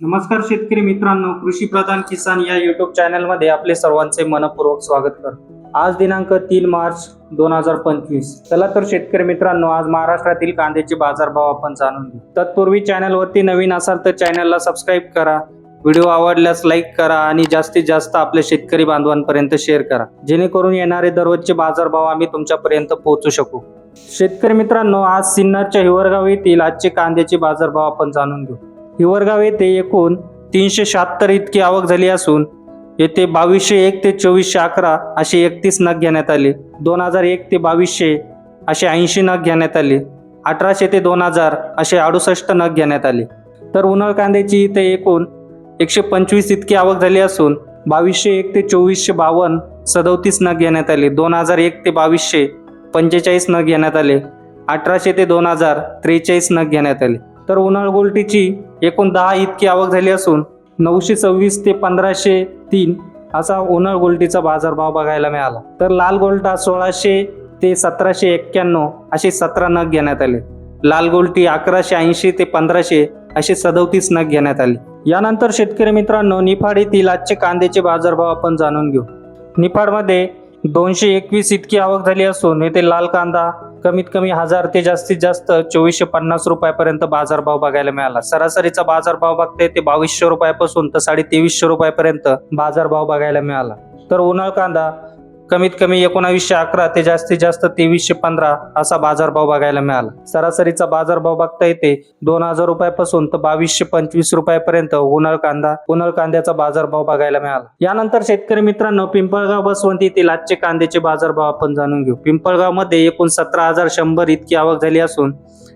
नमस्कार शेतकरी मित्रांनो कृषी प्रधान किसान या युट्यूब चॅनलमध्ये आपले सर्वांचे मनपूर्वक स्वागत करतो. आज दिनांक तीन मार्च दोन हजार पंचवीस. चला तर शेतकरी मित्रांनो आज महाराष्ट्रातील कांद्याचे बाजारभाव आपण जाणून घेऊ. तत्पूर्वी चॅनलवरती नवीन असाल तर चॅनलला सबस्क्राईब करा. व्हिडिओ आवडल्यास लाईक करा आणि जास्तीत जास्त आपल्या शेतकरी बांधवांपर्यंत शेअर करा. जेणेकरून येणारे दररोजचे बाजारभाव आम्ही तुमच्यापर्यंत पोहोचू शकू. शेतकरी मित्रांनो आज सिन्नरच्या हिवरगाव येथील आजचे कांद्याचे बाजारभाव आपण जाणून घेऊ. हिवरगाव येथे एकूण तीनशे शहात्तर इतकी आवक झाली असून येथे बावीसशे एक ते चोवीसशे अकरा असे एकतीस नग घेण्यात आले. दोन हजार एक ते बावीसशे असे ऐंशी नग घेण्यात आले. अठराशे ते दोन हजार असे अडुसष्ट नग घेण्यात आले. तर उन्हाळ कांद्याची इथे एकूण एकशे पंचवीस इतकी आवक झाली असून बावीसशे एक ते चोवीसशे बावन्न सदोतीस नग घेण्यात आले. दोन हजार एक ते बावीसशे पंचेचाळीस नग घेण्यात आले. अठराशे ते दोन हजार त्रेचाळीस नग घेण्यात आले. तर उन्हाळ गोल्टीची एकूण दहा इतकी आवक झाली असून नऊशे सव्वीस ते पंधराशे तीन असा उन्हाळ गोल्टीचा बाजारभाव बघायला मिळाला. तर लाल गोल्टा सोळाशे ते सतराशे एक्क्याण्णव असे सतरा नग घेण्यात आले. लाल गोल्टी अकराशे ऐंशी ते पंधराशे असे सदोतीस नग घेण्यात आले. यानंतर शेतकरी मित्रांनो निफाड येथील आजचे कांद्याचे बाजारभाव आपण जाणून घेऊ. निफाडमध्ये दोनशे एकवीस इतकी आवक झाली असून येथे लाल कांदा कमीत कमी हजार ते जास्तीत जास्त चोवीसशे पन्नास रुपयापर्यंत बाजारभाव बघायला मिळाला. सरासरीचा बाजारभाव बघते ते बावीसशे रुपयापासून तर साडे तेवीसशे रुपयापर्यंत बाजारभाव बघायला मिळाला. तर उन्हाळ कांदा कमीत कमी एकोणावीसशे अकरा ते जास्तीत जास्त तेवीसशे पंधरा असा बाजारभाव बघायला मिळाला. सरासरीचा बाजारभाव बघता येते दोन हजार रुपयापासून तर बावीसशे पंचवीस रुपयापर्यंत उन्हाळ कांदा उन्हाळ कांद्याचा बाजारभाव बघायला मिळाला. यानंतर शेतकरी मित्रांनो पिंपळगाव बसवंत येथील आजचे कांद्याचे बाजारभाव आपण जाणून घेऊ. पिंपळगावमध्ये एकूण सतरा हजार शंभर इतकी आवक झाली असून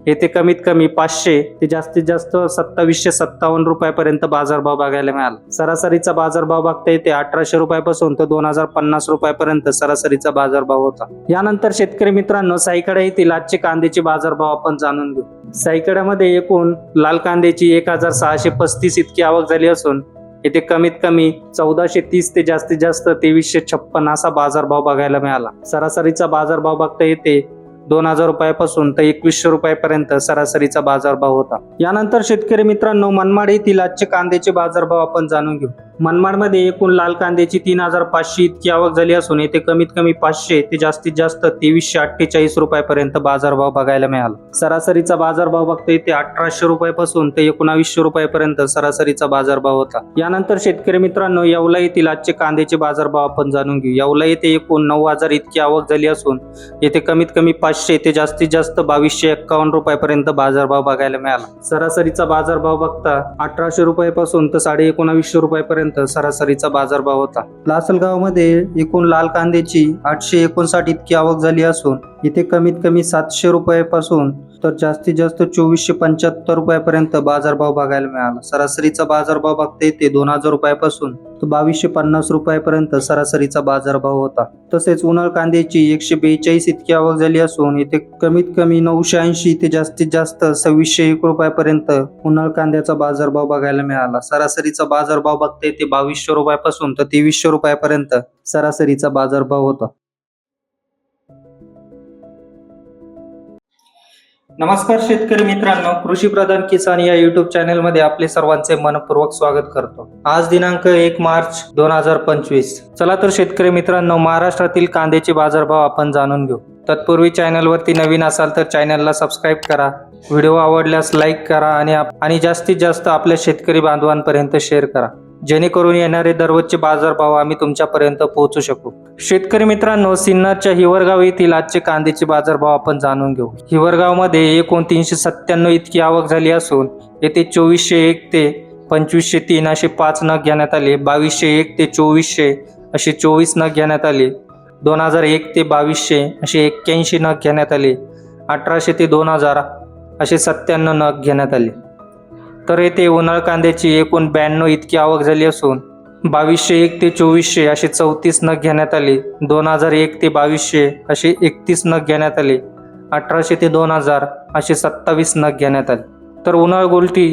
येथे कमीत कमी पाचशे ते जास्तीत जास्त सत्तावीसशे सत्तावन्न रुपयापर्यंत बाजारभाव बघायला मिळाला. सरासरीचा बाजारभाव बघता येते अठराशे रुपयापासून तर दोन हजार पन्नास रुपयापर्यंत. सरासरीचा बाजारभाव होता. यानंतर शेतकरी मित्रांनो साईकडे येथील आजचे कांद्याचे बाजारभाव आपण जाणून घेऊ. साईकड्यामध्ये एकूण लाल कांद्याची एक हजार सहाशे पस्तीस इतकी आवक झाली असून येथे कमीत कमी चौदाशे तीस ते जास्तीत जास्त तेवीसशे छप्पन असा बाजारभाव बघायला मिळाला. सरासरीचा बाजारभाव बघता येते दोन हजार रुपयापासून तर एकवीसशे रुपयापर्यंत सरासरीचा बाजारभाव होता. यानंतर शेतकरी मित्रांनो मनमाड येथील आजचे कांद्याचे बाजारभाव आपण जाणून घेऊ. मनमाडमध्ये एकूण लाल कांद्याची तीन हजार पाचशे इतकी आवक झाली असून येथे कमीत कमी पाचशे ते जास्तीत जास्त तेवीसशे अठ्ठेचाळीस रुपयापर्यंत बाजारभाव बघायला मिळाला. सरासरीचा बाजारभाव बघता येते अठराशे रुपयापासून ते एकोणावीसशे रुपयापर्यंत सरासरीचा बाजारभाव होता. यानंतर शेतकरी मित्रांनो येवला येथील आजचे कांद्याचे बाजारभाव आपण जाणून घेऊ. येवला येथे एकूण नऊ हजार इतकी आवक झाली असून येथे कमीत कमी पाचशे ते जास्तीत जास्त बावीसशे एक्कावन्न रुपयापर्यंत बाजारभाव बघायला मिळाला. सरासरीचा बाजारभाव बघता अठराशे रुपयापासून तर साडे एकोणावीसशे रुपयापर्यंत सरासरीचा बाजारभाव होता. लासलगावमध्ये एकूण लाल कांद्याची आठशे एकोणसाठ इतकी आवक झाली असून इथे कमीत कमी सातशे रुपयापासून तर जास्तीत जास्त चोवीसशे पंच्याहत्तर रुपयापर्यंत बाजारभाव बघायला मिळाला. सरासरीचा बाजारभाव बघता येते दोन हजार रुपयापासून तर बावीसशे पन्नास रुपयापर्यंत सरासरीचा बाजारभाव होता. तसेच उन्हाळ कांद्याची एकशे बेचाळीस इतकी आवक झाली असून इथे कमीत कमी नऊशे ऐंशी ते जास्तीत जास्त सव्वीसशे एक रुपयापर्यंत उन्हाळ कांद्याचा बाजारभाव बघायला मिळाला. सरासरीचा बाजारभाव बघता येते बावीसशे रुपयापासून तर तेवीसशे रुपयापर्यंत सरासरीचा बाजारभाव होता. नमस्कार शेतकरी मित्रांनो कृषी प्रधान किसान या युट्यूब चॅनलमध्ये आपले सर्वांचे मनपूर्वक स्वागत करतो. आज दिनांक एक मार्च दोन हजार पंचवीस. चला तर शेतकरी मित्रांनो महाराष्ट्रातील कांद्याचे बाजारभाव आपण जाणून घेऊ. तत्पूर्वी चॅनलवरती नवीन असाल तर चॅनलला सबस्क्राईब करा. व्हिडिओ आवडल्यास लाईक करा आणि आणि जास्तीत जास्त आपल्या शेतकरी बांधवांपर्यंत शेअर करा. जेणेकरून येणारे दररोजचे बाजारभाव आम्ही तुमच्यापर्यंत पोहोचू शकू. शेतकरी मित्रांनो सिन्नरच्या हिवरगाव येथील आजचे कांद्याचे बाजारभाव आपण जाणून घेऊ. हिवरगावमध्ये एकूण तीनशे सत्त्याण्णव इतकी आवक झाली असून येथे चोवीसशे एक ते पंचवीसशे तीन असे पाच नग घेण्यात आले बावीसशे एक ते चोवीसशे असे चोवीस नग घेण्यात आले दोन हजार एक ते बावीसशे असे एक्क्याऐंशी नग घेण्यात आले अठराशे ते दोन हजार असे सत्त्याण्णव नग घेण्यात आले. तर येथे उन्हाळ कांद्याची एकूण ब्याण्णव इतकी आवक झाली असून बावीसशे एक ते चोवीसशे असे चौतीस नग घेण्यात आले. दोन हजार एक ते बावीसशे असे एकतीस नग घेण्यात आले. अठराशे ते दोन हजार असे सत्तावीस नग घेण्यात आले. तर उन्हाळ गोल्टी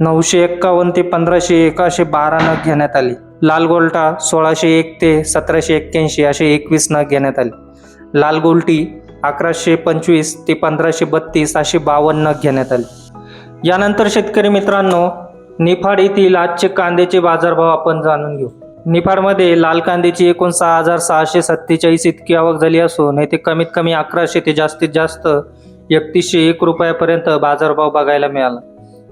नऊशे एक्कावन्न ते पंधराशे एक असे बारा नग घेण्यात आले. लाल गोल्टा सोळाशे एक ते सतराशे एक्क्याऐंशी असे एकवीस नग घेण्यात आले. लाल गोल्टी अकराशे पंचवीस ते पंधराशे बत्तीस असे बावन्न नग घेण्यात आले. यानंतर शेतकरी मित्रांनो निफाड येथील आजचे कांद्याचे बाजारभाव आपण जाणून घेऊ. निफाडमध्ये लाल कांद्याची एकूण सहा हजार सहाशे सत्तेचाळीस इतकी आवक झाली असून येथे कमीत कमी अकराशे ते जास्तीत जास्त एकतीसशे एक रुपयापर्यंत बाजारभाव बघायला मिळाला.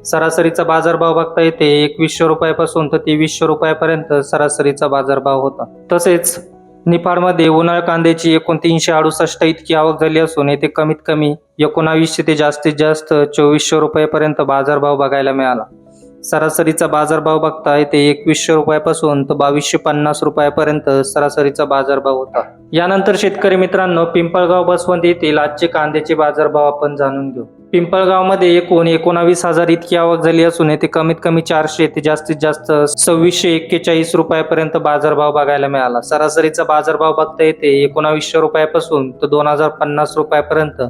सरासरीचा बाजारभाव बघता येते एकवीसशे रुपयापासून तर तेवीसशे रुपयापर्यंत सरासरीचा बाजारभाव होता. तसेच निफाडमध्ये उन्हाळ कांद्याची एकोणतीनशे अडुसष्ट इतकी आवक झाली असून येथे कमीत कमी एकोणावीसशे ते जास्तीत जास्त चोवीसशे रुपयापर्यंत बाजारभाव बघायला मिळाला. सरासरीचा बाजारभाव बघता येथे एकवीसशे रुपयापासून तर बावीसशे पन्नास रुपयापर्यंत सरासरीचा बाजारभाव होता. यानंतर शेतकरी मित्रांनो पिंपळगाव बसवंत येथील आजचे कांद्याचे बाजारभाव आपण जाणून घेऊ. पिंपळगावमध्ये एकूण एकोणावीस हजार इतकी आवक झाली असून येथे कमीत कमी चारशे ते जास्तीत जास्त सव्वीसशे एक्केचाळीस रुपयापर्यंत बाजारभाव बघायला मिळाला. सरासरीचा बाजारभाव बघता येते एकोणावीसशे रुपयापासून तर दोन हजार पन्नास रुपयापर्यंत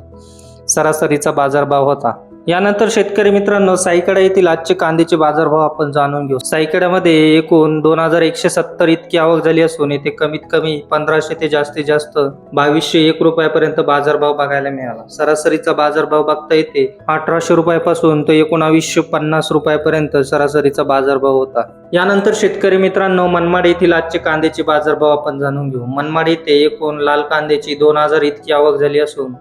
सरासरीचा बाजारभाव होता. यानंतर शेतकरी मित्रांनो साईकडा येथील आजचे कांद्याचे बाजारभाव आपण जाणून घेऊ. साईकड्यामध्ये एकूण दोन हजार एकशे सत्तर इतकी आवक झाली असून येथे कमीत कमी पंधराशे ते जास्तीत जास्त बावीसशे एक रुपयापर्यंत बाजारभाव बघायला मिळाला. सरासरीचा बाजारभाव बघता येते अठराशे रुपयापासून ते एकोणावीसशे पन्नास रुपयापर्यंत सरासरीचा बाजारभाव होता. यानंतर शेतकरी मित्रांनो मनमाड येथील आजचे कांद्याचे बाजारभाव आपण जाणून घेऊ. मनमाड येथे एकूण लाल कांद्याची दोन हजार इतकी आवक झाली असून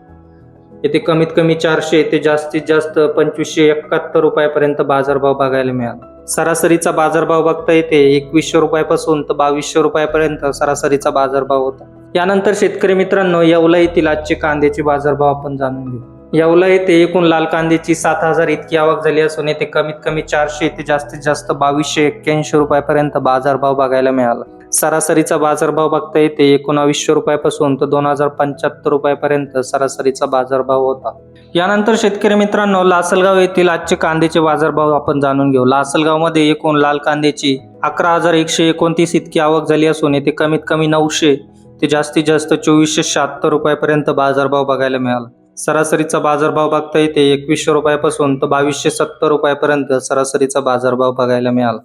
येथे कमीत कमी चारशे ते जास्तीत जास्त पंचवीसशे एकाहत्तर रुपयापर्यंत बाजारभाव बघायला मिळाला. सरासरीचा बाजारभाव बघता येते एकवीसशे रुपयापासून तर बावीसशे रुपयापर्यंत सरासरीचा बाजारभाव होता. यानंतर शेतकरी मित्रांनो येवला येथील आजचे कांद्याचे बाजारभाव आपण जाणून घेऊ. येवला येथे एकूण लाल कांद्याची सात हजार इतकी आवक झाली असून येथे कमीत कमी चारशे ते जास्तीत जास्त बावीसशे एक्क्याऐंशी रुपयापर्यंत बाजारभाव बघायला मिळाला. सरासरीचा बाजारभाव बघता येते. एकोणावीसशे रुपयापासून तर दोन हजार पंच्याहत्तर रुपयापर्यंत सरासरीचा बाजारभाव होता. यानंतर शेतकरी मित्रांनो लासलगाव येथील आजचे कांद्याचे बाजारभाव आपण जाणून घेऊ. लासलगावमध्ये एकूण लाल कांद्याची अकरा हजार एकशे एकोणतीस इतकी आवक झाली असून येथे कमीत कमी नऊशे ते जास्तीत जास्त चोवीसशे शहात्तर रुपयापर्यंत बाजारभाव बघायला मिळाला. सरासरीचा बाजारभाव बघता येते. एकवीसशे रुपयापासून तर बावीसशे सत्तर रुपयापर्यंत सरासरीचा बाजारभाव बघायला मिळाला.